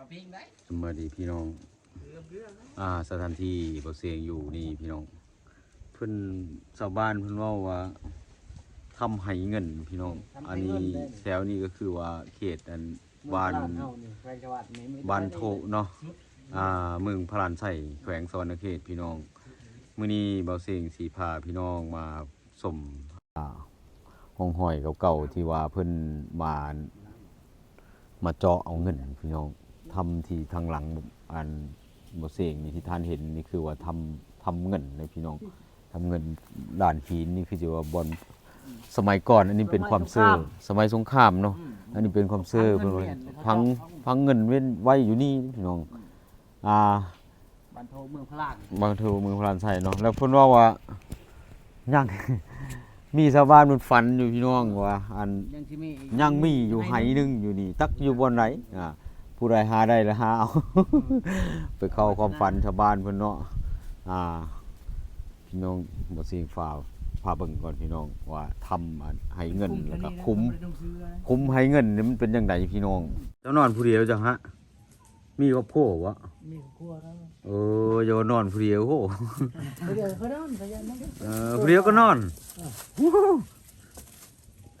าปิ้งได้สวัสดีพี่น้องเรื่องเรื่องนะอ่าสถานที่บ่เสียงอยู่นี่พี่น้อง เพิ่นชาวบ้านเพิ่นเว้าว่าทำไหเงินพี่น้อง อันนี้แถวนี้ก็คือว่าเขตอันบ้านเฮานี่แขวงจังหวัดนี้ไม่ได้บ้านโถเนาะอ่าเมืองพระลานไส่แขวงสวรรณเขตพี่น้องมื้อนี้เบาเสียงสีพาพี่น้องมาสมอ่าห้องห้อยเก่าๆที่ว่าเพิ่นมามาเจาะเอาเงินพี่น้อง ทำที่ทางหลังอันบ่เสงนี่ที่ท่านเห็นนี่คือว่าทำทำเงินเลยพี่น้องทำเงินด่านหินนี่คือจะว่าบอลสมัยก่อนอันนี้เป็นความเชื่อสมัยสงครามเนาะอันนี้เป็นความเชื่อเพิ่นว่าพังพังเงินเว้นไว้อยู่นี่พี่น้องอ่าบ้านโทเมืองพลางบางเทอเมืองพลานไส้เนาะแล้วเพิ่นว่าว่ายังมีชาวบ้านมันฝันอยู่พี่น้องว่าอันยังที่มียังมีอยู่ไหหนึงอยู่นี่ตักอยู่บนไหนอ่า ผู้ใดหาได้แล้วหาเอา ไปเข้าความฝันชาวบ้านเพิ่นเนาะอ่า พี่น้องบ่สิฝ่าพาเบิ่งก่อนพี่น้องว่าทำอันให้เงินแล้วก็คุ้ม คุ้มให้เงินนี่มันเป็นจังไดพี่น้อง เจ้านอนผู้เดียวจังฮะ มีครอบครัวบ่มีครัวแล้วเอออย่านอนผู้เดียวโหเดี๋ยวเขานอนเขายังนั่งเออผู้เดียวก็นอน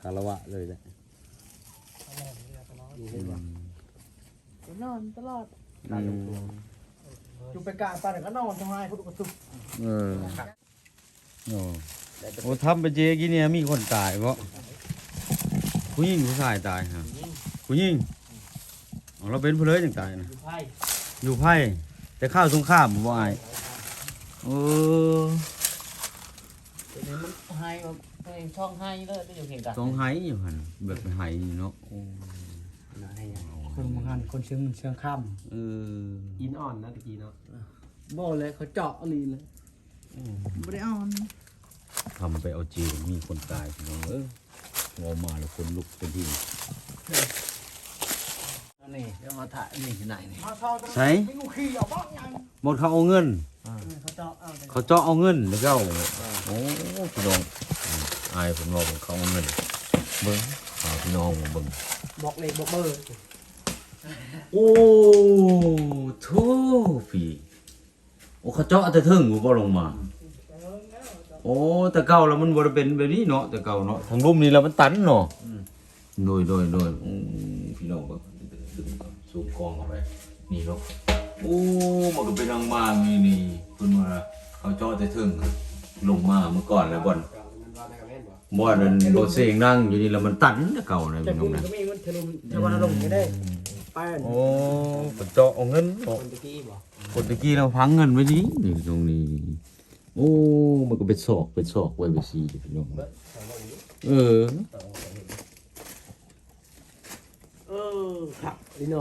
คารวะเลยแหละ อืม นอนตลอดอืมจุไปกลางป่าก็นอนทำไมพุทธกุศลเออโอ้โอ้ทำไปเจกี้เนี่ยมีคนตายเพราะผู้หญิงผู้ชายตายฮะผู้หญิงอ๋อเราเป็นผู้เลยจังตายนะอยู่ไพ่อยู่ไพ่แต่ข้าวสงครามบ่อายเออเดี๋ยวนี้มันให้แบบตัวเองช่องให้เลยได้อยู่เพียงกันสองไหอยู่หันแบบไปไหนี่เนาะโอ้ คนบางคันคนเชียงเชียงค่ำเอออินอ่อนนะตะกี้เนาะบ่เลยเขาเจาะอะไรเลยไม่ได้เอาทำไปเอาจีนมีคนตายพี่น้องเอองอมาแล้วคนลุกเป็นที่อันนี้เดี๋ยวมาถ่ายนี่ที่ไหนนี่ใส่หมดเขาเอาเงิน เขาเจาะเอาเขาเจาะเอาเงินแล้วก็เอาโอ้พี่น้องอืมอายผมรอผมเขาเอาเงินเบิ้งหาพี่น้องเบิ้งบอกเลขบอกเบอร์ โอ้โธ่พี่โอ้เขาเจาะแต่ถึงกูบ่ลงมา โอ้แต่เก่าแล้วมันบ่ได้เป็นแบบนี้เนาะแต่เก่าเนาะทางลุ่มนี่แล้วมันตันเนาะโดยโดยโดยอืมพี่น้องก็ดึงสูบกองเข้าไปนี่เนาะโอ้มันก็เป็นทางมานี่นี่เพิ่นว่าเขาเจาะแต่ถึงลงมาเมื่อก่อนแล้วบ่อนบ่อนนั้นรถเสงนั่งอยู่นี่แล้วมันตันแต่เก่านะแต่พี่น้คุองณนะ ก็มีมันทะลุทวันลงไม่ได้ ไปโอ้เขาเจาะเอาเงินเนาะคนตะกี้บอกคนตะกี้เราพังเงินไว้ดีนี่ตรงนี้โอ้มันก็เป็นศอกเป็นศอกไว้ไปซีพี่น้องเออเออครับลิโน่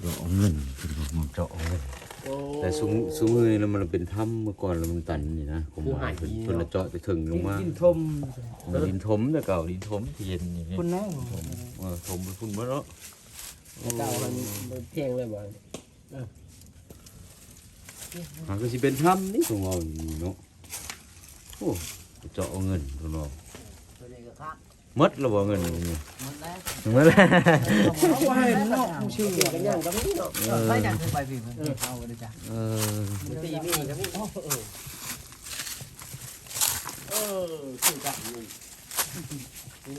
เราเอาเงินพี่น้องมันเจาะเอาเงินโอ้แต่สูงสูงเลยแล้วมันเป็นถ้ำเมื่อก่อนแล้วมันตันนี่นะผมว่าเป็นเพิ่นละเจาะไปถึงลงมากินทมดินถมแต่เก่าดินถมที่เย็นนี่คุณแน่ถมเออถมไปพุ่นบ่เนาะ เก่ามันเพียงเลยบ่หาก็สิเป็นถ้ำนี่ของเรานี่เนาะโอ้เจาะเอาเงินพี่น้องตัวนี้ก็ครับหมดแล้วบ่เงินนี่มันแล้วหมดแล้วว่าเห็นเนาะผู้ชื่อกันยังก็มีเนาะไปยังไปพี่เออเอาเลยจ้ะเออตีมีก็มีเออเออคือกันนี่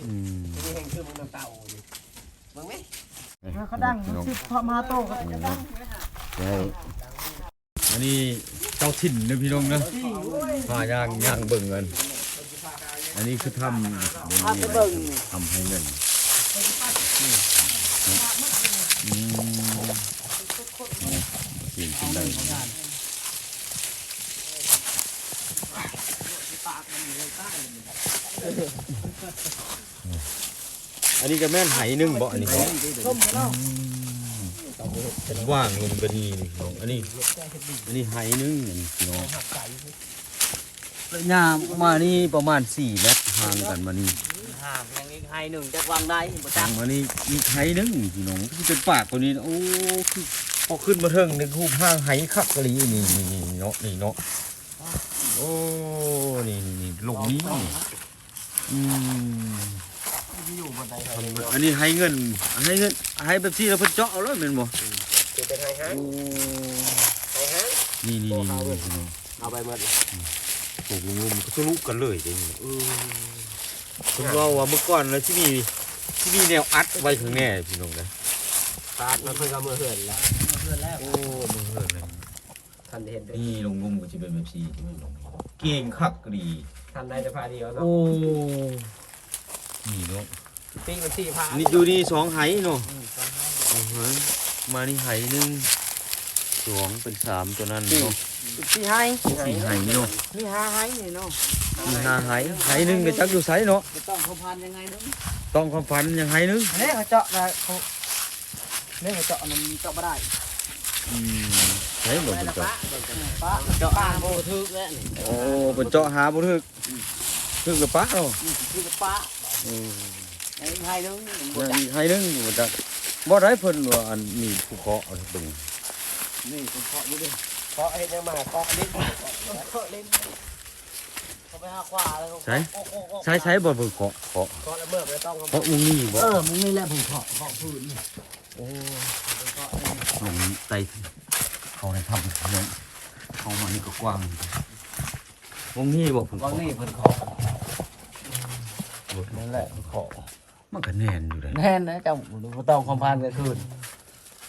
อืมนี่แห่งคือมันเก่านี่มึงไหม เขาดังสิพอมาโตก็ดังใช่อันนี้เจ้าถิ่นนะพี่น้องนะพาย่างย่างเบิ่งกันอันนี้คือทำเบิ่งนี่ทำให้เงินอืมกินกินได้ อันนี้ก็แม่นไหหนึงบ่อันนี้บ่ว่างลงไปนี่นี่น้องอันนี้ อันนี้ไหนึงอันนี้พี่น้องระยะมานี่ประมาณ4เมตรห่างกันมานี่ห่างยังอีกให้หนึ่งจะวางได้บ่จัห่างมานี่อีกไหนึงพี่น้องที่เป็นปากตัวนี้นะโอ้คือพอขึ้นมาเทิงในรูปห้างไหคักกะลีนี่นี่นี่เนาะนี่เนาะโอ้นี่นี่นี่ลงนี้นี่อืม อยู่บนใดอันนี้ให้เงินให้เงินให้แบบที่เราเพิ่นเจาะเอาแล้วแม่นบ่คือเป็นไฮฮะโอ้ไฮฮะนี่นี่นี่นี่พี่น้องเอาไปหมดเลยโอ้โหมันก็ทะลุกันเลยเดี๋ยวนี้เออผมว่าว่าเมื่อก่อนแล้วที่นี่ที่นี่แนวอัดไว้ข้างแน่พี่น้องนะปาดมาเพิ่งเอามือเหือนแล้วเพื่อนแล้วโอ้มือเหินเลยทันเห็นด้วยนี่ลงงุ่มก็จะเป็นแบบซี่ที่มันลงเก่งคักดีทันได้จะพาเดียวเนาะโอ้นี่เนาะ ปีมันสี่พานี่ดูนี่สองไหเนาะโอ้โหมานี่ไหหนึ่งสองเป็นสามตัวนั้นเนาะสี่ให้สี่ไหเนาะนี่ห้าให้นี่เนาะสี่ห้าไหไหหนึ่งก็จักอยู่ไสเนาะจะต้องเขาพันยังไงเนาะต้องความฝันยังไหหนึ่งอันนี้เขาเจาะนะเขาเนี่ยเขาเจาะมันเจาะไม่ได้อืมใช่บ่เป็นเจาะป้าเจาะป้าโบทึกแล้วนี่โอ้เป็นเจาะหาบ่ถึกถึกกับปะเนาะคือป้าเออไอ้ ให้นึงยังอีกไหหนึ่งบ่จักบ่ได้เพิ่นว่าอันนี้ภูเขาเอาเบิ่งนี่ผมเคาะอยู่ดิเคาะเห็นยังมาเคาะลิ้นเคาะเล่นเขาไปหาขวาเลยใช้ใช้ใช้บ่เบิ่งเคาะเคาะเคาะแล้วเมื่อไม่ต้องเคาะมุงนี่บ่เออมึงนี่แหละผมเคาะเคาะพื้นนี่โอ้ลงไตเขาได้ทำเนาะเขามานี่ก็กว้างวงนี้บ่เพิ่นวัเคาะงนี่เพิ่นเคาะนั่นแหละเคาะ มันก็แน่นอยู่เลยแน่นนะเจ้าบ่ต้องความพันกันคืน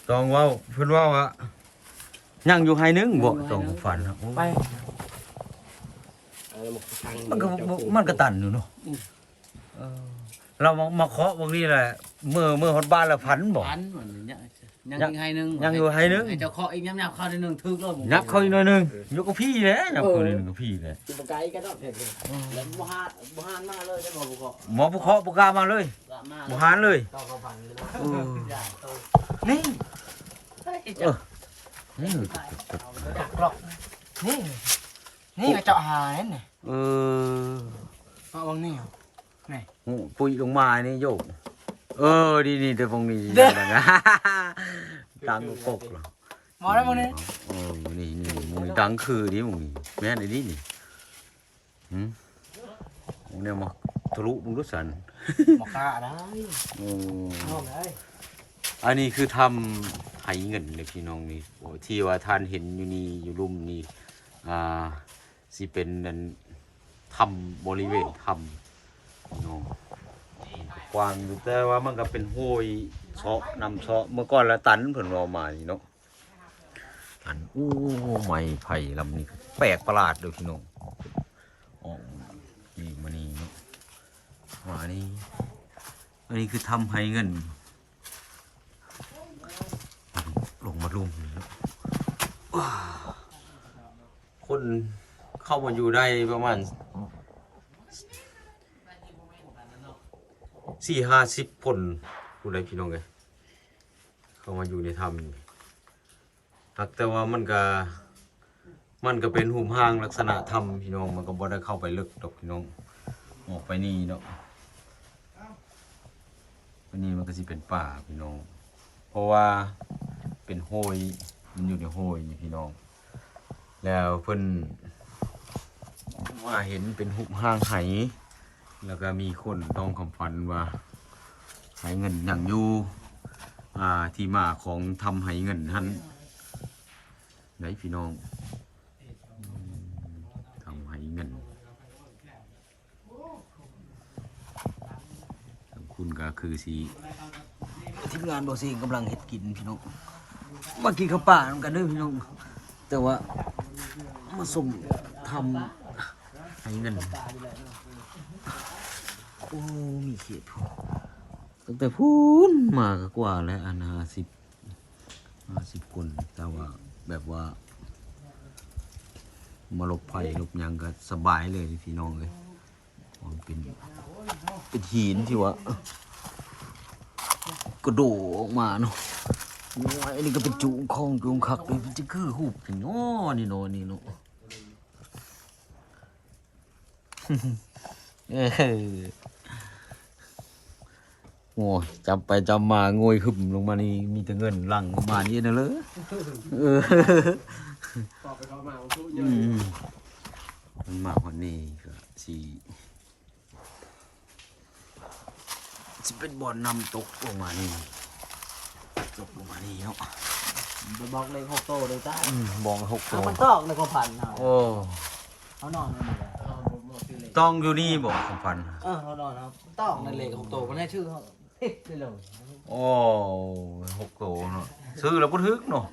ต้องเว้าเพิ่นเว้าว่ายังอยู่ไหหนึงบ่ต้องฝันครับไปมันก็บ่มันก็ตันอยู่เนาะเออเรามามาเคาะวงนี้แหละเมื่อเมื่อฮอดบ้านแล้วพันบ่พันเหมือนยังยั งยัง อีกให้นึงยังอยู่ไหหนึงไอ้เจ้าเคาะอีกย้ำๆเข้าในนึงทึกแล้วผมยักเข้าอีกหน่อยหนึงยกกับพี่แหละยักเข้าอีกหนึงกับพี่แหละกินไก่ก็ต้องเห็นแล้วบ่ฮาบ่ฮานมาเลยได้บ่บ่เคาะหมอผู้เคาะบ่กล้ามาเลยกะมาบ่หานเลยต้องเขาพันเลยนะเอออย่าโตนี่เฮ้ยเอเจ้าอนี่ดักหรอกนี่นี่ก็เจาะหาเนี่ยนี่เออเอาวังนี่โอ้ปุยลงมานี่โยก เออดีนี่แต่ฟงนี้เด้อนะดังกกเหรอหมอได้บ่นี่เออนี่นี่มึงนี่ดังคือดิมึงนี่แม่นไอ้นี่นี่หืมมึงเนี่ยมาทะลุมึงรู้สันหมอกาได้โอ้เอาได้อันนี้คือทำไหเงินเลยพี่น้องนี่โอ้ที่ว่าท่านเห็นอยู่นี่อยู่ลุ่มนี่อ่าสิเป็นนันทำบริเวณทำพี่น้อง กว้างอยู่แต่ว่ามันก็เป็นห้วยเซาะนำเซาะเมื่อก่อนละตันเพิ่นเอามานี่เนาะตันอู้ไม้ไผ่ลำนี้แปลกประหลาดเลยพี่น้องออกนี่มานี่เนาะมานี่อันนี้คือทำให้เงิน ลงมาลุมนี่เนาะว้าคนเข้ามาอยู่ได้ประมาณ สี่ห้าสิบคนผู้ใดพี่น้องเลยเข้ามาอยู่ในถ้ำนี่หักแต่ว่ามันก็มันก็เป็นหุมห้างลักษณะถ้ำพี่น้องมันก็บ่ได้เข้าไปลึกดอกพี่น้องออกไปนี่เนาะวันนี้มันก็สิเป็นป่าพี่น้อง เพราะว่าเป็นโหยมันอยู่ในโหยนี่พี่น้อง แล้วเพิ่นมาเห็นเป็นหุบห้างไห แล้วก็มีคนต้องคำฝันว่าไหเงินอย่างอยู่อ่าที่มาของทำไหเงินท่านไหนพี่น้องอืมทำไหเงินทางคุณก็คือสีทีมงานบอสิงกำลังเฮ็ดกินพี่น้องมากินข้าวป่ากันเด้อพี่น้องแต่ว่ามาส่งทำไหเงินโอ้มีเขียดพูตั้งแต่พูนมากกว่าแล้วอันห้าสิบห้าสิบคนแต่ว่าแบบว่ามาหลบภัยหลบยังก็สบายเลยพี่น้องเลยมันเป็นเป็นหินที่ว่ากระโดดออกมาเนาะโอ้ยอันนี้ก็เป็นจุงคองจุงคักเลยมันจะคือหูบอย่างน้อนี่เนาะนี่เนาะเออ โอ้ยจำไปจำมาโงยหึมลงมานี่มีแต่เงินหลังออกมานี่นะเลยเออต่อไปเขามาทุกอืมมันมาคนนี้ก็สิสิเป็นบ่อนนำตกลงมานี่ตกลงมานี่เนาะไปบอกเลยหกโตเลยจ้าอืมบอกหกตัเอาวมันตอกเลยก็พันเอาโอ้เขานอนนั่นแหละต้องอยู่นี่บอกของพันเออเขานอนครับตอกนั่นเลยหกโตมันได้ชื่อเขา เฮ้ยได้เลโอ้หกตัวเนาะซื้อแล้วบ่ทึกเนาะ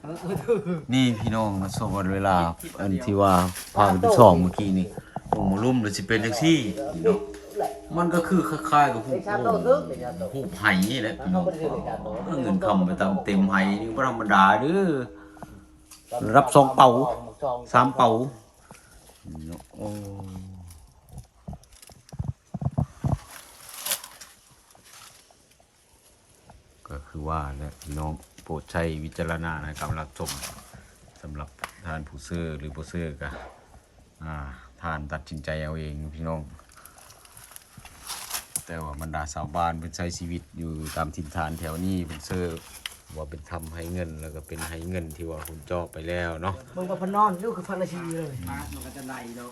นี่พี่น้องมาสวันเวลา อันที่ว่าพาไปส่องเมื่อกี้นี่ลงมาลุ่มแล้วสิเป็นจังซี่เนาะมันก็คือคล้ายๆกับผู้ไอ้ชาโตทึกไผู้ไหนี่แหละพี่น้เขาองเงินคำไปตามเต็มไหนี่ธรรมดาเด้อรับสองเป๋าสามเป๋าโอ้ คือว่าแหละพี่น้องโปรดใช้วิจารณญาณในการรับชมสำหรับทานผู้ซื้อหรือผู้ซื้อก็อ่าทานตัดสินใจเอาเองพี่น้อง แต่ว่าบรรดาชาวบ้านเป็นใช้ชีวิตอยู่ตามถิ่นฐานแถวนี้เป็นเสื้อว่าเป็นทำให้เงินแล้วก็เป็นให้เงินที่ว่าคุณจอบไปแล้วเนาะมึงกับพนอนนี่คือพันนาทีเลยมามันก็จะไหลเนาะ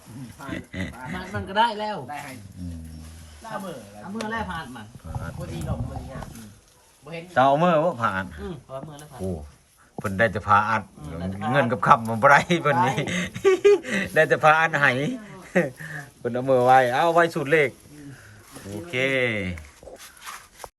มันมันก็ได้แล้วได้ให้อืมได้เมื่อแล้วเอามือแรกผ่านมันพอดีลมมันเนี่ย บ่เห็นเจ้าเมื่อว่าผ่านอืมเพราะว่ามือแรกผ่านโอ้เพิ่นได้แต่พาอัด อืมได้แต่พาอัด เงินกับคำมันบ่ได้เพิ่นนี่ ได้แต่พาอัดให้เพิ่นเอามือไว้ เอาไว้สุดเลข โอเค